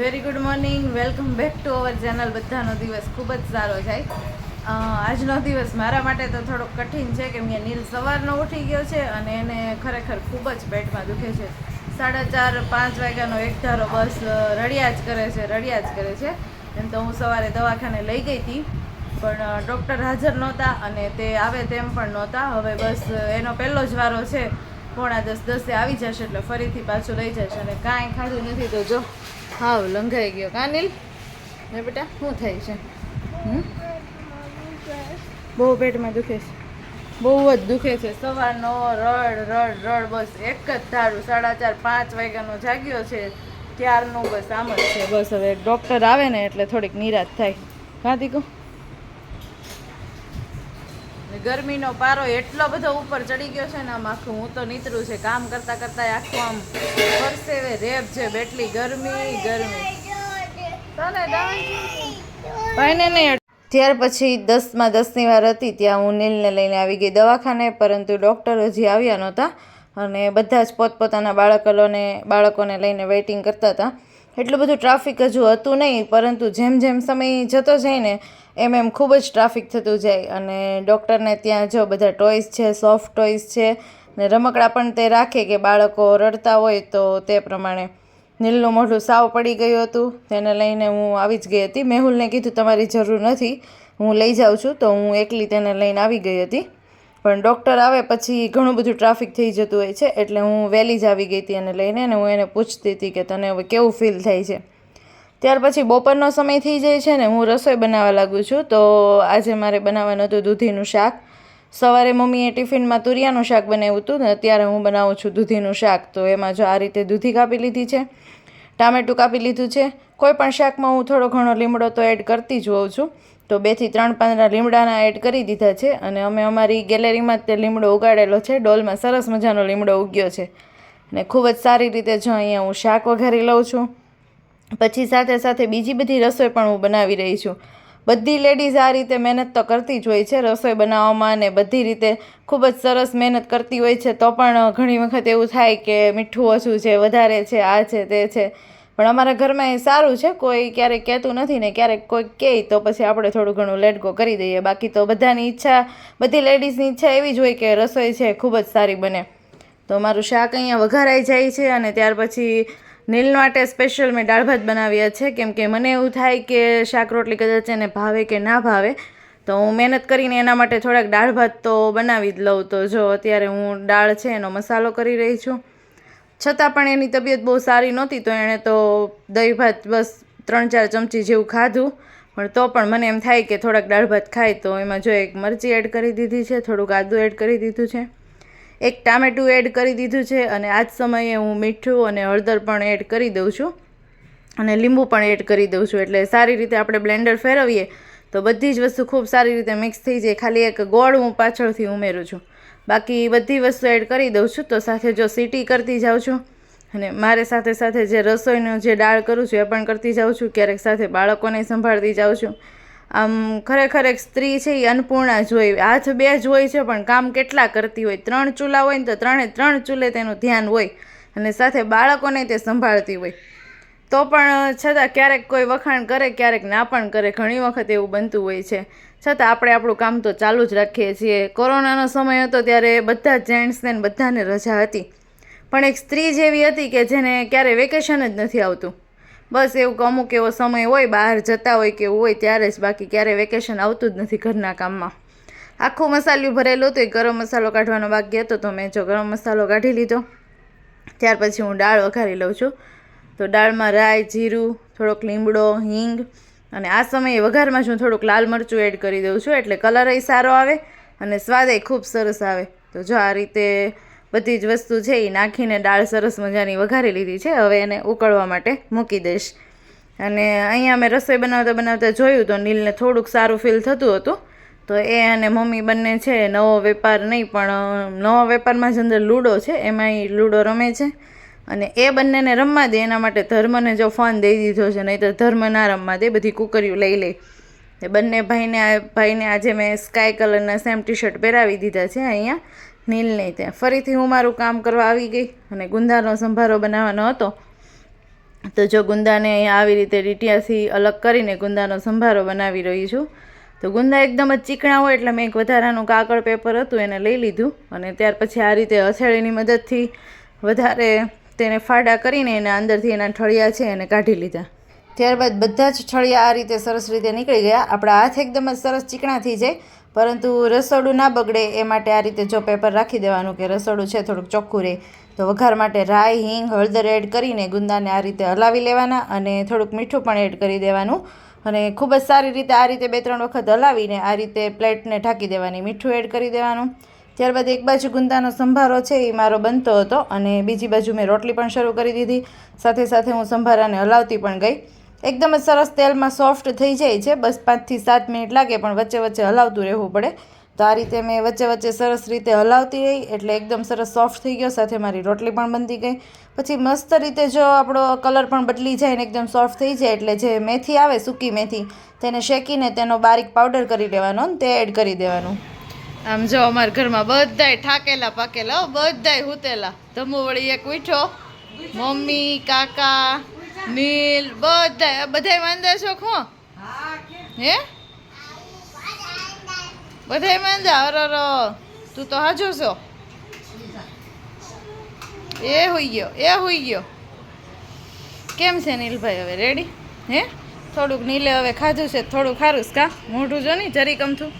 Very good morning welcome back to our channel બધાનો દિવસ ખૂબ જ સારો જાય. આજનો દિવસ મારા માટે તો થોડોક કઠિન છે કેમ કે નીલ સવારનો ઉઠી ગયો છે અને એને ખરેખર ખૂબ જ પેટમાં દુખે છે. સાડા ચાર, પાંચ વાગ્યાનો એક ધારો બસ રડ્યા જ કરે છે રડ્યા જ કરે છે. એમ તો હું સવારે દવાખાને લઈ ગઈ હતી, પણ ડૉક્ટર હાજર નહોતા અને તે આવે તેમ પણ નહોતા. હવે બસ એનો પહેલો જ વારો છે. પોણા દસ, દસે આવી જશે એટલે ફરીથી પાછું લઈ જશે અને કાંઈ ખાધું નથી તો જો, હાવ લંઘાઈ ગયો. કાનિલ નીલ ને બેટા, શું થાય છે? બહુ પેટમાં દુખે છે. બહુ જ દુખે છે. સવારનો રડ રડ રડ, બસ એક જ ધારું. સાડા ચાર, પાંચ વાગ્યાનો જાગ્યો છે. ત્યારનું બસ આમ જ છે. બસ હવે ડૉક્ટર આવે ને એટલે થોડીક નિરાશ થાય. કાં દીકો ને ગરમીનો પારો એટલો બધો ઉપર ચડી ગયો છે ને આમ આખું હું તો નીતરું છે. કામ કરતા કરતા આખું આમ પરસેવે રેબ છે બેટલી. ગરમી ગરમી. ભાઈને નહીં ત્યાર પછી દસમાં દસની વાર હતી, ત્યાં હું નીલને લઈને આવી ગઈ દવાખાને, પરંતુ ડૉક્ટર હજી આવ્યા નહોતા. અને બધા જ પોતપોતાના બાળકોને બાળકોને લઈને વેઇટિંગ કરતા હતા. એટલું બધું ટ્રાફિક હજુ હતું નહીં, પરંતુ જેમ જેમ સમય જતો જાય ને, એમ એમ ખૂબ જ ટ્રાફિક થતું જાય. અને ડૉક્ટરને ત્યાં જો બધા ટોયસ છે સોફ્ટ ટોયસ છે, ને રમકડા પણ તે રાખે કે બાળકો રડતા હોય તો તે પ્રમાણે નીલનું મોઢું સાવ પડી ગયું હતું. તેને લઈને હું આવી જ ગઈ હતી. મેહુલને કીધું, તમારી જરૂર નથી, હું લઈ જાઉં છું. તો હું એકલી તેને લઈને આવી ગઈ હતી. પણ ડૉક્ટર આવે પછી ઘણું બધું ટ્રાફિક થઈ જતું હોય છે, એટલે હું વહેલી જ આવી ગઈ હતી એને લઈને અને હું એને પૂછતી હતી કે તને હવે કેવું ફીલ થાય છે. ત્યાર પછી બપોરનો સમય થઈ જાય છે ને હું રસોઈ બનાવવા લાગું છું, તો આજે મારે બનાવવાનું હતું દૂધીનું શાક. સવારે મમ્મીએ ટિફિનમાં તુરિયાનું શાક બનાવ્યું હતું ને અત્યારે હું બનાવું છું દૂધીનું શાક, તો એમાં જો આ રીતે દૂધી કાપી લીધી છે, ટામેટું કાપી લીધું છે. કોઈ પણ શાકમાં હું થોડો ઘણો લીમડો તો એડ કરતી જ હોઉં છું. તો બેથી ત્રણ પાંદડા લીમડાના એડ કરી દીધા છે અને અમે અમારી ગેલેરીમાં જ તે લીમડો ઉગાડેલો છે. ડોલમાં સરસ મજાનો લીમડો ઉગ્યો છે અને ખૂબ જ સારી રીતે જો અહીંયા હું શાક વઘારી લઉં છું. પછી સાથે સાથે બીજી બધી રસોઈ પણ હું બનાવી રહી છું. બધી લેડીઝ આ રીતે મહેનત તો કરતી જ હોય છે. રસોઈ બનાવવામાં અને બધી રીતે ખૂબ જ સરસ મહેનત કરતી હોય છે તો પણ ઘણી વખત એવું થાય કે મીઠું ઓછું છે, વધારે છે, આ છે, તે છે. પણ અમારા ઘરમાં એ સારું છે, કોઈ ક્યારેક કહેતું નથી ને ક્યારેક કોઈ કહે તો પછી આપણે થોડું ઘણું લેટગો કરી દઈએ. બાકી તો બધાની ઈચ્છા, બધી લેડીઝની ઈચ્છા એવી જ હોય કે રસોઈ છે ખૂબ જ સારી બને. તો મારું શાક અહીંયા વઘારાઈ જાય છે અને ત્યાર પછી નીલ માટે સ્પેશિયલ મેં દાળ ભાત બનાવ્યા છે. કેમ કે મને એવું થાય કે શાક રોટલી કદાચ એને ભાવે કે ના ભાવે. તો હું મહેનત કરીને એના માટે થોડાક દાળ ભાત તો બનાવી જ લઉં. તો જો અત્યારે હું દાળ છે એનો મસાલો કરી રહી છું. છતાં પણ એની તબિયત બહુ સારી નહોતી, તો એણે તો દહીં ભાત બસ ત્રણ ચાર ચમચી જેવું ખાધું. પણ તો પણ મને એમ થાય કે થોડાક દાળ ભાત ખાય તો એમાં જો એક મરચી એડ કરી દીધી છે, થોડુંક આદું એડ કરી દીધું છે. એક ટામેટું એડ કરી દીધું છે અને આ જ સમયે હું મીઠું અને હળદર પણ એડ કરી દઉં છું. અને લીંબુ પણ એડ કરી દઉં છું. એટલે સારી રીતે આપણે બ્લેન્ડર ફેરવીએ તો બધી જ વસ્તુ ખૂબ સારી રીતે મિક્સ થઈ જાય. ખાલી એક ગોળ હું પાછળથી ઉમેરું છું. બાકી બધી વસ્તુ એડ કરી દઉં છું, તો સાથે જો સીટી કરતી જાઉં છું અને મારે સાથે સાથે જે રસોઈનો જે દાળ કરું છું એ પણ કરતી જાઉં છું, ક્યારેક સાથે બાળકોને સંભાળતી જાઉં છું. આમ ખરેખર એક સ્ત્રી છે એ અન્નપૂર્ણા જ હોય, હાથ બે જ હોય છે, પણ કામ કેટલા કરતી હોય? ત્રણ ચૂલા હોય ને તો ત્રણે ત્રણ ચૂલે તેનું ધ્યાન હોય અને સાથે બાળકોને તે સંભાળતી હોય. તો પણ છતાં ક્યારેક કોઈ વખાણ કરે, ક્યારેક ના પણ કરે, ઘણી વખત એવું બનતું હોય છે. છતાં આપણે આપણું કામ તો ચાલુ જ રાખીએ છીએ. કોરોનાનો સમય હતો ત્યારે બધા જેન્ટ્સને બધાને રજા હતી. પણ એક સ્ત્રી જેવી હતી કે જેને ક્યારે વેકેશન જ નથી આવતું. બસ એવું અમુક એવો સમય હોય, બહાર જતા હોય કે એવું હોય, ત્યારે જ બાકી ક્યારે વેકેશન આવતું જ નથી ઘરના કામમાં. આખું મસાલ્યું ભરેલું હતું એ ગરમ મસાલો કાઢવાનો બાકી હતો, તો મેં જો ગરમ મસાલો કાઢી લીધો. ત્યાર પછી હું દાળ વઘારી લઉં છું. તો દાળમાં રાઈ, જીરું, થોડોક લીમડો, હિંગ અને આ સમયે વઘારમાં જ હું થોડુંક લાલ મરચું એડ કરી દઉં છું, એટલે કલરય સારો આવે અને સ્વાદેય ખૂબ સરસ આવે. તો જો આ રીતે બધી જ વસ્તુ છે એ નાખીને દાળ સરસ મજાની વઘારી લીધી છે, હવે એને ઉકળવા માટે મૂકી દઈશ. અને અહીંયા મેં રસોઈ બનાવતા બનાવતા જોયું તો નીલને થોડુંક સારું ફીલ થતું હતું. તો એ અને મમ્મી બંને છે, નવો વેપાર નહીં પણ નવા વેપારમાં જ અંદર લૂડો છે એમાં એ લૂડો રમે છે. અને એ બંનેને રમવા દે, એના માટે ધર્મને જો ફોન દઈ દીધો છે નહીં તો ધર્મ ના રમવા દે, બધી કુકરીઓ લઈ લે. એ બંને ભાઈને ભાઈને આજે મેં સ્કાય કલરના સેમ ટી શર્ટ પહેરાવી દીધા છે અહીંયા, નીલને ત્યાં. ફરીથી હું મારું કામ કરવા આવી ગઈ અને ગુંદાનો સંભારો બનાવવાનો હતો. તો જો ગુંદાને અહીંયા આવી રીતે ડીટિયાથી અલગ કરીને ગુંદાનો સંભારો બનાવી રહી છું. તો ગુંદા એકદમ જ ચીકણા હોય એટલે મેં એક વધારાનું કાગળ પેપર હતું, એને લઈ લીધું. અને ત્યાર પછી આ રીતે હથેળીની મદદથી વધારે તેને ફાડા કરીને એના અંદરથી એના ઠળિયા છે એને કાઢી લીધા. ત્યારબાદ બધા જ ઠળિયા આ રીતે સરસ રીતે નીકળી ગયા. આપણા હાથ એકદમ જ સરસ ચીકણા થઈ જાય, પરંતુ રસોડું ના બગડે એ માટે આ રીતે જો પેપર રાખી દેવાનું કે રસોડું છે થોડુંક ચોખ્ખું રહે, તો વઘાર માટે રાઈ, હિંગ, હળદર એડ કરીને ગુંદાને આ રીતે હલાવી લેવાના અને થોડુંક મીઠું પણ એડ કરી દેવાનું. અને ખૂબ જ સારી રીતે આ રીતે બે ત્રણ વખત હલાવીને આ રીતે પ્લેટને ઢાંકી દેવાની, મીઠું એડ કરી દેવાનું. ત્યારબાદ એક બાજુ ગુંદાનો સંભારો છે, એ મારો બનતો હતો અને બીજી બાજુ મેં રોટલી પણ શરૂ કરી દીધી. સાથે સાથે હું સંભારાને હલાવતી પણ ગઈ. એકદમ જ સરસ તેલમાં સોફ્ટ થઈ જાય છે, બસ પાંચથી સાત મિનિટ લાગે પણ વચ્ચે વચ્ચે હલાવતું રહેવું પડે. તો આ રીતે મેં વચ્ચે વચ્ચે સરસ રીતે હલાવતી રહી એટલે એકદમ સરસ સોફ્ટ થઈ ગયો, સાથે મારી રોટલી પણ બનતી ગઈ. પછી મસ્ત રીતે જો આપણો કલર પણ બદલી જાય ને એકદમ સોફ્ટ થઈ જાય એટલે જે મેથી આવે, સૂકી મેથી, તેને શેકીને તેનો બારીક પાવડર કરી લેવાનો તે એડ કરી દેવાનું. આમ જો અમારા ઘરમાં બધાય ઠાકેલા પાકેલા બધાય હુતેલા. ધમુ વળી એક ઉઠો. મમ્મી, કાકા નીલ બધાય બધાય માંદા છો ખો હે? બધાય માંદા અરર તું તો હાજો છો. એ હોઈ ગયો, એ હોઈ ગયો. કેમ છે નીલભાઈ હવે રેડી હે? થોડુંક નીલે હવે ખાધું છે થોડું ખારું કા? મોઢું જો ને જરી કમથું